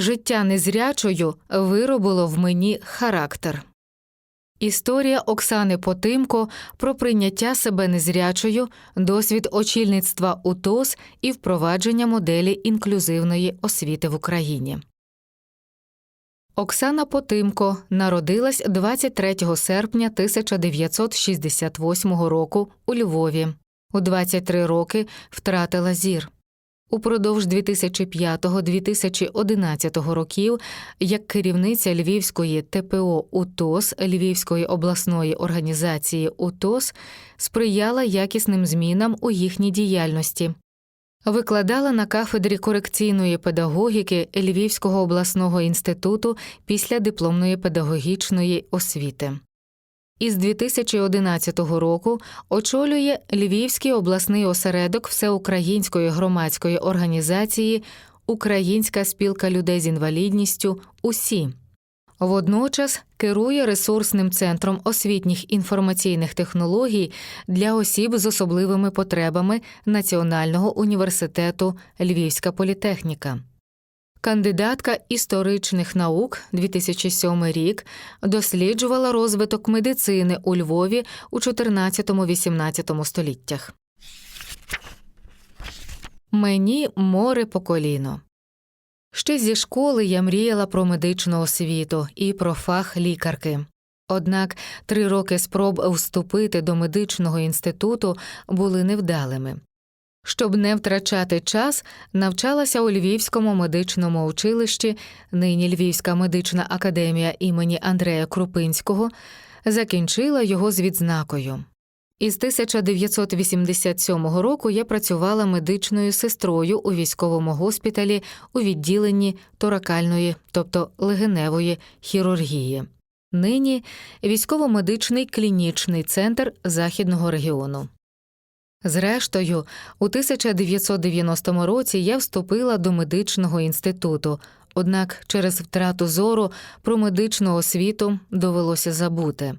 Життя незрячою виробило в мені характер. Історія Оксани Потимко про прийняття себе незрячою, досвід очільництва УТОС і впровадження моделі інклюзивної освіти в Україні. Оксана Потимко народилась 23 серпня 1968 року у Львові. У 23 роки втратила зір. Упродовж 2005-2011 років як керівниця Львівської ТПО УТОС Львівської обласної організації УТОС сприяла якісним змінам у їхній діяльності. Викладала на кафедрі корекційної педагогіки Львівського обласного інституту після дипломної педагогічної освіти. Із 2011 року очолює Львівський обласний осередок Всеукраїнської громадської організації Українська спілка людей з інвалідністю УСІ. Водночас керує ресурсним центром освітніх інформаційних технологій для осіб з особливими потребами Національного університету Львівська політехніка. Кандидатка історичних наук 2007 рік досліджувала розвиток медицини у Львові у 14-18 століттях. Мені море по коліно. Ще зі школи я мріяла про медичну освіту і про фах лікарки. Однак три роки спроб вступити до медичного інституту були невдалими. Щоб не втрачати час, навчалася у Львівському медичному училищі, нині Львівська медична академія імені Андрея Крупинського, закінчила його з відзнакою. Із 1987 року я працювала медичною сестрою у військовому госпіталі у відділенні торакальної, тобто легеневої хірургії. Нині військово-медичний клінічний центр західного регіону. Зрештою, у 1990 році я вступила до медичного інституту, однак через втрату зору про медичну освіту довелося забути.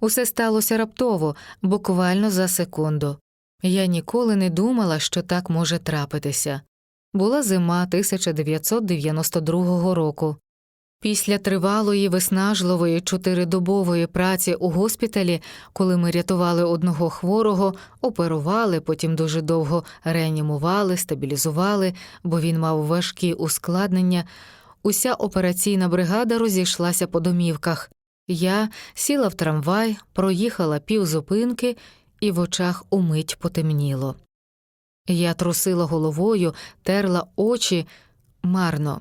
Усе сталося раптово, буквально за секунду. Я ніколи не думала, що так може трапитися. Була зима 1992 року. Після тривалої виснажливої чотиридобової праці у госпіталі, коли ми рятували одного хворого, оперували, потім дуже довго реанімували, стабілізували, бо він мав важкі ускладнення, уся операційна бригада розійшлася по домівках. Я сіла в трамвай, проїхала півзупинки, і в очах умить потемніло. Я трусила головою, терла очі марно.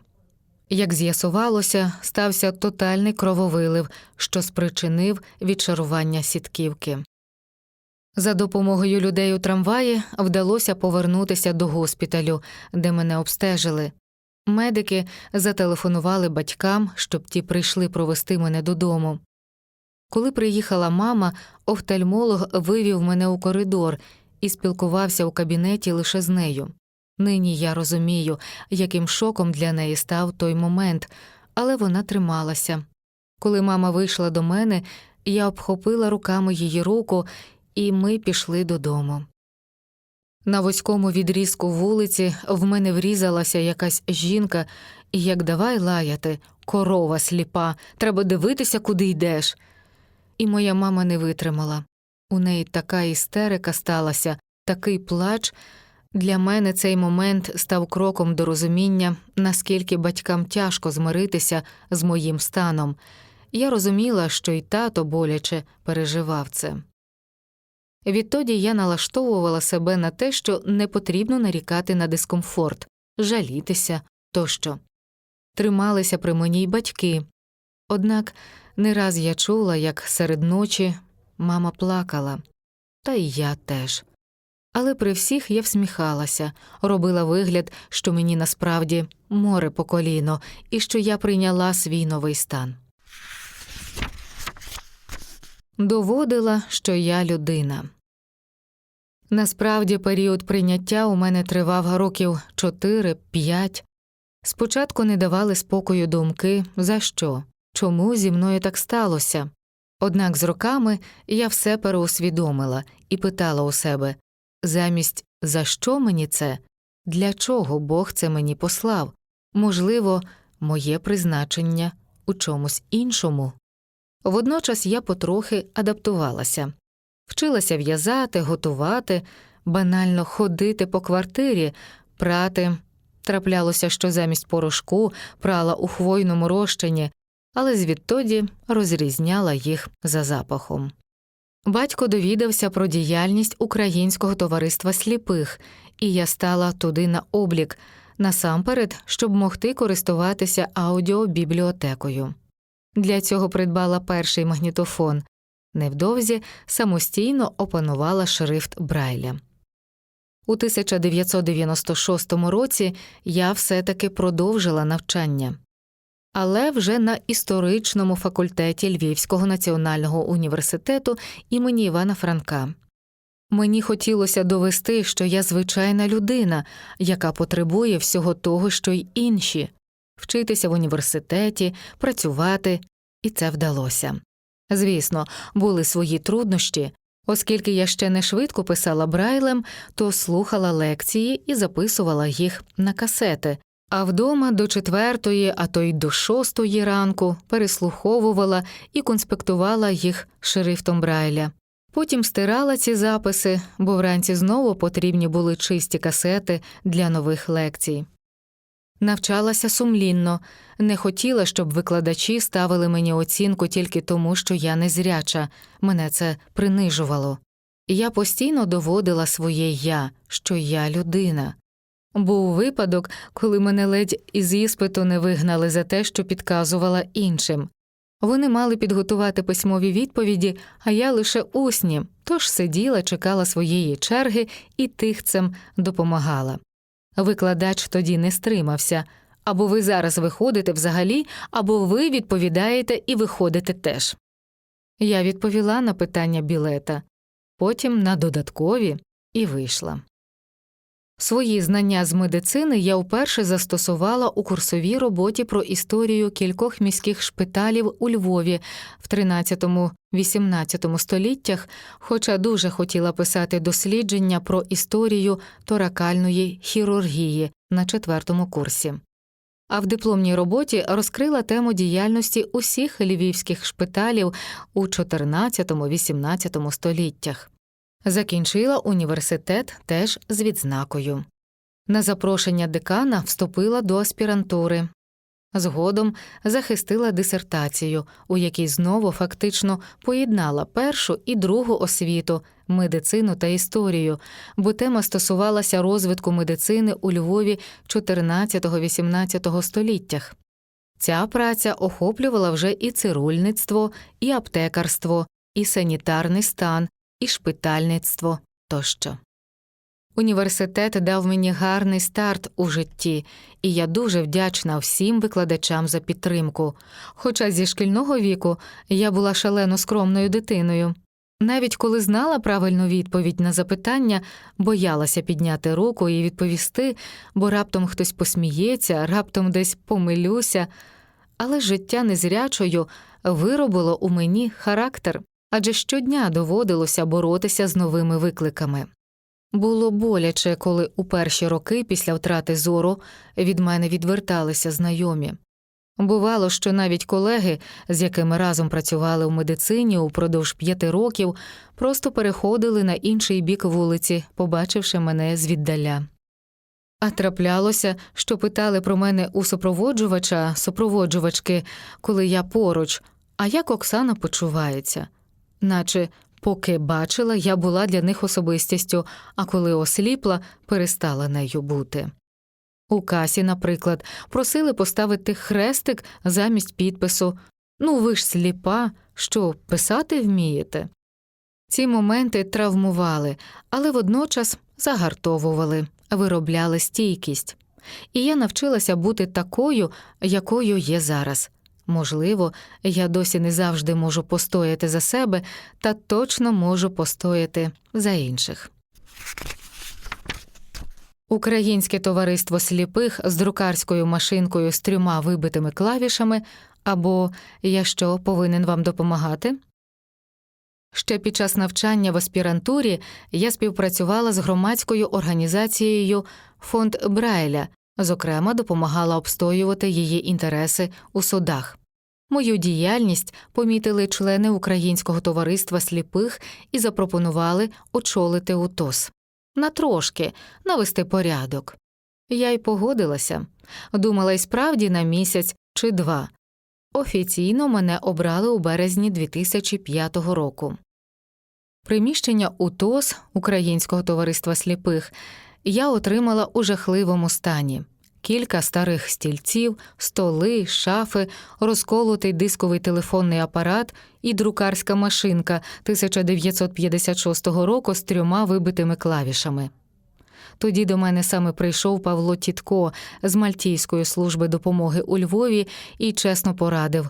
Як з'ясувалося, стався тотальний крововилив, що спричинив відчарування сітківки. За допомогою людей у трамваї вдалося повернутися до госпіталю, де мене обстежили. Медики зателефонували батькам, щоб ті прийшли провести мене додому. Коли приїхала мама, офтальмолог вивів мене у коридор і спілкувався у кабінеті лише з нею. Нині я розумію, яким шоком для неї став той момент, але вона трималася. Коли мама вийшла до мене, я обхопила руками її руку, і ми пішли додому. На вузькому відрізку вулиці в мене врізалася якась жінка, і як давай лаяти, корова сліпа, треба дивитися, куди йдеш. І моя мама не витримала. У неї така істерика сталася, такий плач. Для мене цей момент став кроком до розуміння, наскільки батькам тяжко змиритися з моїм станом. Я розуміла, що й тато боляче переживав це. Відтоді я налаштовувала себе на те, що не потрібно нарікати на дискомфорт, жалітися тощо. Трималися при мені й батьки. Однак не раз я чула, як серед ночі мама плакала, та й я теж. Але при всіх я всміхалася, робила вигляд, що мені насправді море по коліно, і що я прийняла свій новий стан. Доводила, що я людина. Насправді період прийняття у мене тривав років 4-5. Спочатку не давали спокою думки, за що, чому зі мною так сталося. Однак з роками я все переусвідомила і питала у себе замість за що мені це, для чого Бог це мені послав, можливо, моє призначення у чомусь іншому. Водночас я потрохи адаптувалася, вчилася в'язати, готувати, банально ходити по квартирі, прати. Траплялося, що замість порошку прала у хвойному розчині, але звідтоді розрізняла їх за запахом. Батько довідався про діяльність Українського товариства сліпих, і я стала туди на облік, насамперед, щоб могти користуватися аудіобібліотекою. Для цього придбала перший магнітофон. Невдовзі самостійно опанувала шрифт Брайля. У 1996 році я все-таки продовжила навчання, але вже на історичному факультеті Львівського національного університету імені Івана Франка. Мені хотілося довести, що я звичайна людина, яка потребує всього того, що й інші вчитися в університеті, працювати, і це вдалося. Звісно, були свої труднощі, оскільки я ще не швидко писала брайлем, то слухала лекції і записувала їх на касети, а вдома до четвертої, а то й до шостої ранку переслуховувала і конспектувала їх шрифтом Брайля. Потім стирала ці записи, бо вранці знову потрібні були чисті касети для нових лекцій. Навчалася сумлінно, не хотіла, щоб викладачі ставили мені оцінку тільки тому, що я незряча, мене це принижувало. Я постійно доводила своє я, що я людина. Був випадок, коли мене ледь із іспиту не вигнали за те, що підказувала іншим. Вони мали підготувати письмові відповіді, а я лише усні, тож сиділа, чекала своєї черги і тихцем допомагала. Викладач тоді не стримався або ви зараз виходите взагалі, або ви відповідаєте і виходите теж. Я відповіла на питання білета, потім на додаткові і вийшла. Свої знання з медицини я вперше застосувала у курсовій роботі про історію кількох міських шпиталів у Львові в 13-18 століттях, хоча дуже хотіла писати дослідження про історію торакальної хірургії на четвертому курсі. А в дипломній роботі розкрила тему діяльності усіх львівських шпиталів у 14-18 століттях. Закінчила університет теж з відзнакою. На запрошення декана вступила до аспірантури. Згодом захистила дисертацію, у якій знову фактично поєднала першу і другу освіту, медицину та історію, бо тема стосувалася розвитку медицини у Львові 14-18 століттях. Ця праця охоплювала вже і цирульництво, і аптекарство, і санітарний стан, і шпитальництво тощо. Університет дав мені гарний старт у житті, і я дуже вдячна всім викладачам за підтримку. Хоча зі шкільного віку я була шалено скромною дитиною. Навіть коли знала правильну відповідь на запитання, боялася підняти руку і відповісти, бо раптом хтось посміється, раптом десь помилюся. Але життя незрячою виробило у мені характер, адже щодня доводилося боротися з новими викликами. Було боляче, коли у перші роки після втрати зору від мене відверталися знайомі. Бувало, що навіть колеги, з якими разом працювали в медицині упродовж п'яти років, просто переходили на інший бік вулиці, побачивши мене звіддаля. А траплялося, що питали про мене у супроводжувача, супроводжувачки, коли я поруч, а як Оксана почувається, наче поки бачила, я була для них особистістю, а коли осліпла, перестала нею бути. У касі, наприклад, просили поставити хрестик замість підпису Ну, ви ж сліпа, що писати вмієте. Ці моменти травмували, але водночас загартовували, виробляли стійкість. І я навчилася бути такою, якою є зараз. Можливо, я досі не завжди можу постояти за себе, та точно можу постояти за інших. Українське товариство сліпих з друкарською машинкою з трьома вибитими клавішами або Я що повинен вам допомагати? Ще під час навчання в аспірантурі я співпрацювала з громадською організацією Фонд Брайля, Зокрема, допомагала обстоювати її інтереси у судах. Мою діяльність помітили члени Українського товариства сліпих і запропонували очолити УТОС. На трошки навести порядок. Я й погодилася. Думала й справді на місяць чи два. Офіційно мене обрали у березні 2005 року. Приміщення УТОС Українського товариства сліпих я отримала у жахливому стані. Кілька старих стільців, столи, шафи, розколотий дисковий телефонний апарат і друкарська машинка 1956 року з трьома вибитими клавішами. Тоді до мене саме прийшов Павло Тітко з Мальтійської служби допомоги у Львові і чесно порадив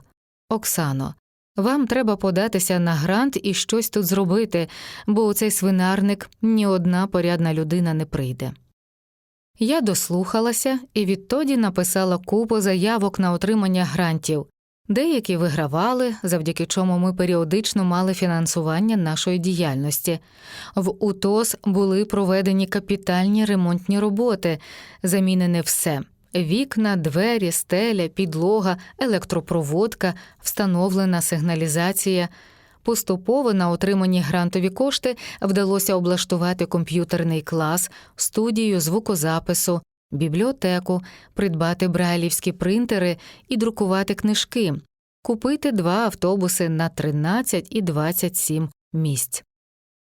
Оксано, вам треба податися на грант і щось тут зробити, бо у цей свинарник ні одна порядна людина не прийде. Я дослухалася і відтоді написала купу заявок на отримання грантів. Деякі вигравали, завдяки чому ми періодично мали фінансування нашої діяльності. В УТОС були проведені капітальні ремонтні роботи, замінене все. Вікна, двері, стеля, підлога, електропроводка, встановлена сигналізація. Поступово на отримані грантові кошти вдалося облаштувати комп'ютерний клас, студію звукозапису, бібліотеку, придбати брайлівські принтери і друкувати книжки, купити два автобуси на 13 і 27 місць.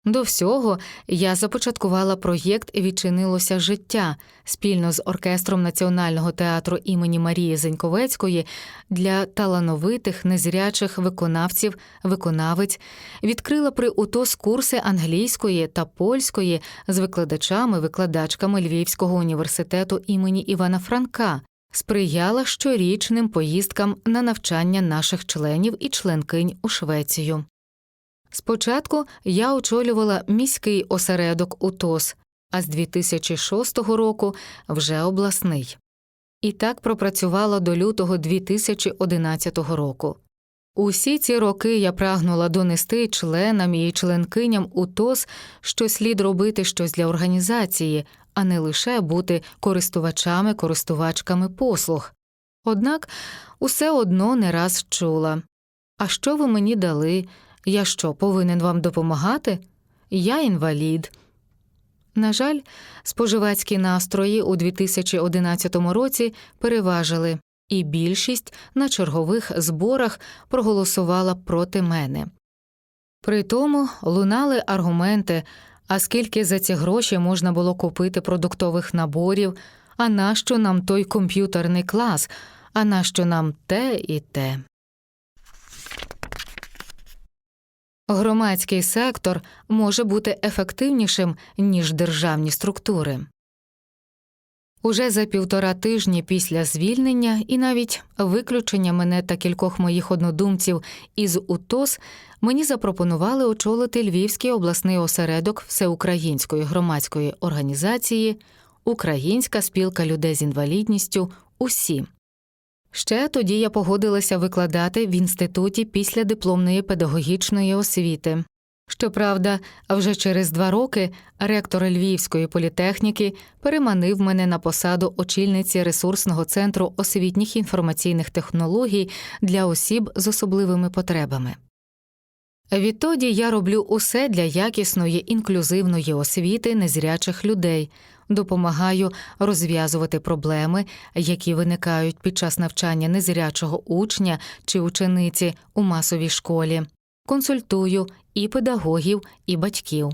До всього я започаткувала проєкт Відчинилося життя спільно з оркестром Національного театру імені Марії Зеньковецької для талановитих незрячих виконавців, виконавець, відкрила при УТОС курси англійської та польської з викладачами, викладачками Львівського університету імені Івана Франка. Сприяла щорічним поїздкам на навчання наших членів і членкинь у Швецію. Спочатку я очолювала міський осередок УТОС, а з 2006 року вже обласний. І так пропрацювала до лютого 2011 року. Усі ці роки я прагнула донести членам і членкиням УТОС, що слід робити щось для організації, а не лише бути користувачами користувачками послуг. Однак усе одно не раз чула А що ви мені дали? Я що, повинен вам допомагати? Я інвалід. На жаль, споживацькі настрої у 2011 році переважили, і більшість на чергових зборах проголосувала проти мене. При тому лунали аргументи, а скільки за ці гроші можна було купити продуктових наборів, а нащо нам той комп'ютерний клас, а нащо нам те і те. Громадський сектор може бути ефективнішим, ніж державні структури. Уже за півтора тижні після звільнення і навіть виключення мене та кількох моїх однодумців із УТОС мені запропонували очолити Львівський обласний осередок всеукраїнської громадської організації Українська спілка людей з інвалідністю УСІ. Ще тоді я погодилася викладати в інституті після дипломної педагогічної освіти. Щоправда, вже через два роки ректор Львівської політехніки переманив мене на посаду очільниці ресурсного центру освітніх інформаційних технологій для осіб з особливими потребами. Відтоді я роблю усе для якісної інклюзивної освіти незрячих людей, допомагаю розв'язувати проблеми, які виникають під час навчання незрячого учня чи учениці у масовій школі, консультую і педагогів, і батьків.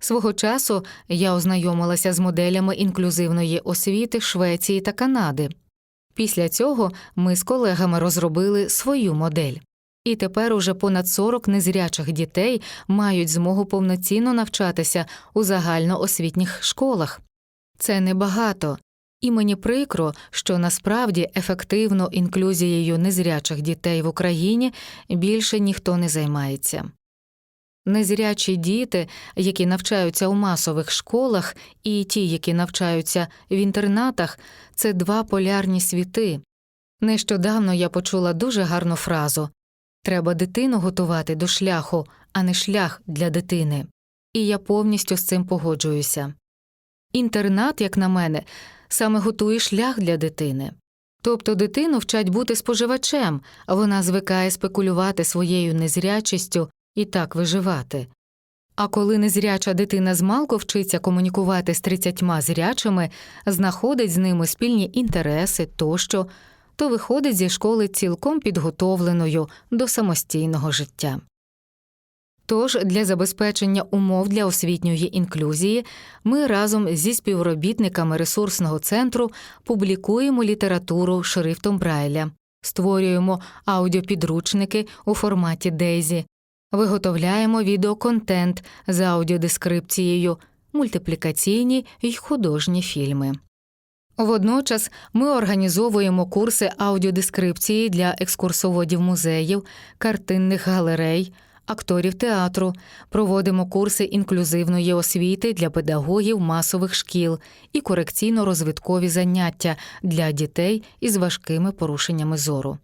Свого часу я ознайомилася з моделями інклюзивної освіти Швеції та Канади. Після цього ми з колегами розробили свою модель. І тепер уже понад 40 незрячих дітей мають змогу повноцінно навчатися у загальноосвітніх школах. Це небагато, і мені прикро, що насправді ефективно інклюзією незрячих дітей в Україні більше ніхто не займається. Незрячі діти, які навчаються у масових школах, і ті, які навчаються в інтернатах, це два полярні світи. Нещодавно я почула дуже гарну фразу Треба дитину готувати до шляху, а не шлях для дитини. І я повністю з цим погоджуюся. Інтернат, як на мене, саме готує шлях для дитини. Тобто дитину вчать бути споживачем, а вона звикає спекулювати своєю незрячістю і так виживати. А коли незряча дитина змалку вчиться комунікувати з тридцятьма зрячими, знаходить з ними спільні інтереси тощо, то виходить зі школи цілком підготовленою до самостійного життя. Тож для забезпечення умов для освітньої інклюзії ми разом зі співробітниками ресурсного центру публікуємо літературу шрифтом Брайля, створюємо аудіопідручники у форматі Дейзі, виготовляємо відеоконтент з аудіодескрипцією, мультиплікаційні й художні фільми. Водночас ми організовуємо курси аудіодескрипції для екскурсоводів музеїв, картинних галерей, акторів театру, проводимо курси інклюзивної освіти для педагогів масових шкіл і корекційно-розвиткові заняття для дітей із важкими порушеннями зору.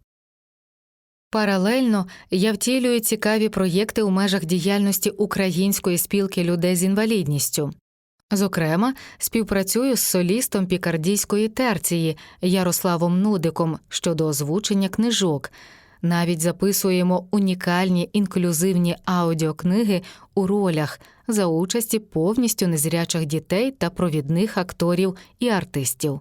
Паралельно я втілюю цікаві проєкти у межах діяльності Української спілки людей з інвалідністю. Зокрема, співпрацюю з солістом пікардійської терції Ярославом Нудиком щодо озвучення книжок. Навіть записуємо унікальні інклюзивні аудіокниги у ролях за участі повністю незрячих дітей та провідних акторів і артистів.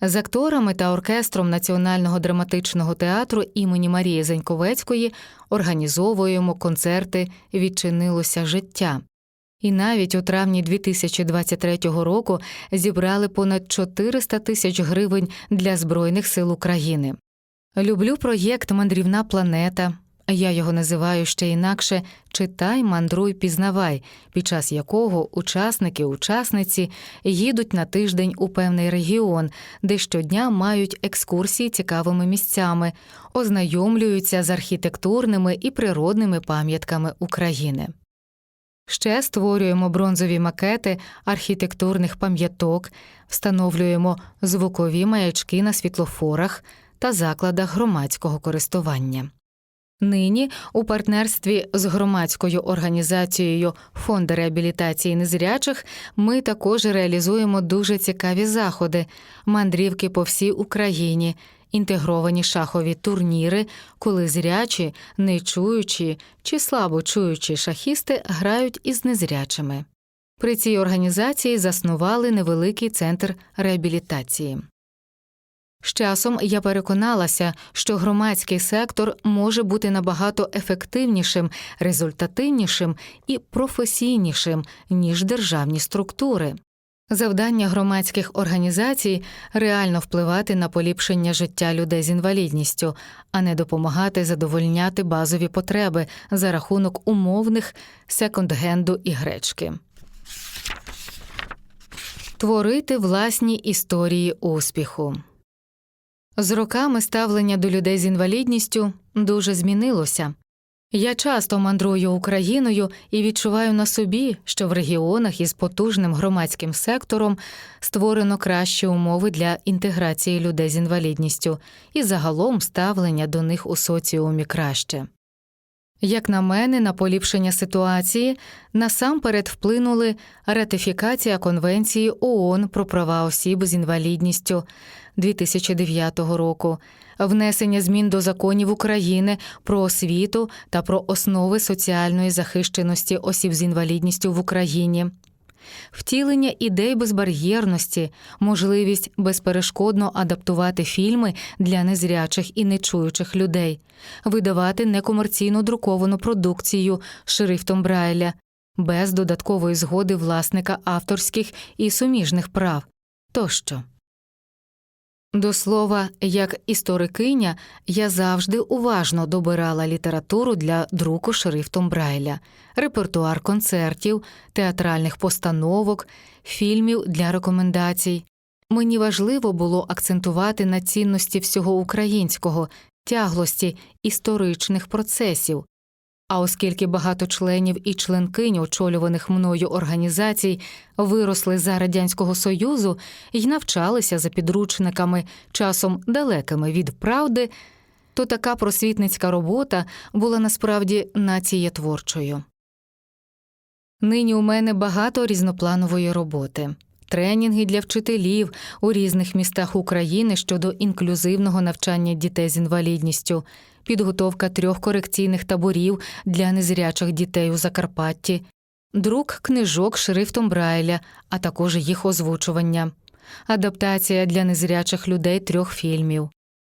З акторами та оркестром Національного драматичного театру імені Марії Заньковецької організовуємо концерти Відчинилося життя. І навіть у травні 2023 року зібрали понад 400 тисяч гривень для Збройних сил України. Люблю проєкт Мандрівна планета. Я його називаю ще інакше Читай, мандруй, пізнавай, під час якого учасники, учасниці їдуть на тиждень у певний регіон, де щодня мають екскурсії цікавими місцями, ознайомлюються з архітектурними і природними пам'ятками України. Ще створюємо бронзові макети архітектурних пам'яток, встановлюємо звукові маячки на світлофорах та закладах громадського користування. Нині у партнерстві з громадською організацією Фонд реабілітації незрячих ми також реалізуємо дуже цікаві заходи, мандрівки по всій Україні, інтегровані шахові турніри, коли зрячі, нечуючі чи слабо чуючі шахісти грають із незрячими. При цій організації заснували невеликий центр реабілітації. З часом я переконалася, що громадський сектор може бути набагато ефективнішим, результативнішим і професійнішим, ніж державні структури. Завдання громадських організацій реально впливати на поліпшення життя людей з інвалідністю, а не допомагати задовольняти базові потреби за рахунок умовних секонд-генду і гречки. Творити власні історії успіху. З роками ставлення до людей з інвалідністю дуже змінилося. Я часто мандрую Україною і відчуваю на собі, що в регіонах із потужним громадським сектором створено кращі умови для інтеграції людей з інвалідністю і загалом ставлення до них у соціумі краще. Як на мене, на поліпшення ситуації насамперед вплинули ратифікація Конвенції ООН про права осіб з інвалідністю 2009 року, внесення змін до законів України про освіту та про основи соціальної захищеності осіб з інвалідністю в Україні. Втілення ідей безбар'єрності, можливість безперешкодно адаптувати фільми для незрячих і нечуючих людей, видавати некомерційно друковану продукцію шрифтом Брайля без додаткової згоди власника авторських і суміжних прав тощо. До слова, як історикиня, я завжди уважно добирала літературу для друку шрифтом Брайля, репертуар концертів, театральних постановок, фільмів для рекомендацій. Мені важливо було акцентувати на цінності всього українського, тяглості історичних процесів. А оскільки багато членів і членкинь очолюваних мною організацій виросли за радянського союзу і навчалися за підручниками, часом далекими від правди, то така просвітницька робота була насправді націєтворчою. Нині у мене багато різнопланової роботи. Тренінги для вчителів у різних містах України щодо інклюзивного навчання дітей з інвалідністю, підготовка трьох корекційних таборів для незрячих дітей у Закарпатті, друк книжок шрифтом Брайля, а також їх озвучування, адаптація для незрячих людей трьох фільмів.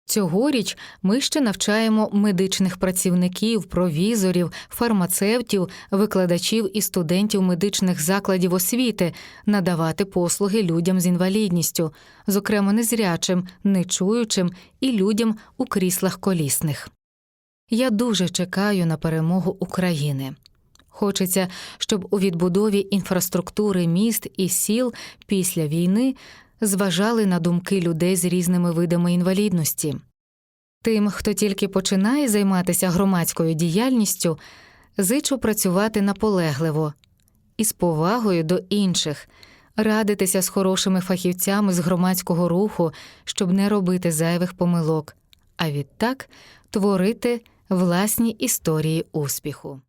Цьогоріч ми ще навчаємо медичних працівників, провізорів, фармацевтів, викладачів і студентів медичних закладів освіти надавати послуги людям з інвалідністю, зокрема незрячим, нечуючим і людям у кріслах колісних. Я дуже чекаю на перемогу України. Хочеться, щоб у відбудові інфраструктури міст і сіл після війни зважали на думки людей з різними видами інвалідності. Тим, хто тільки починає займатися громадською діяльністю, зичу працювати наполегливо і з повагою до інших, радитися з хорошими фахівцями з громадського руху, щоб не робити зайвих помилок, а відтак творити власні історії успіху.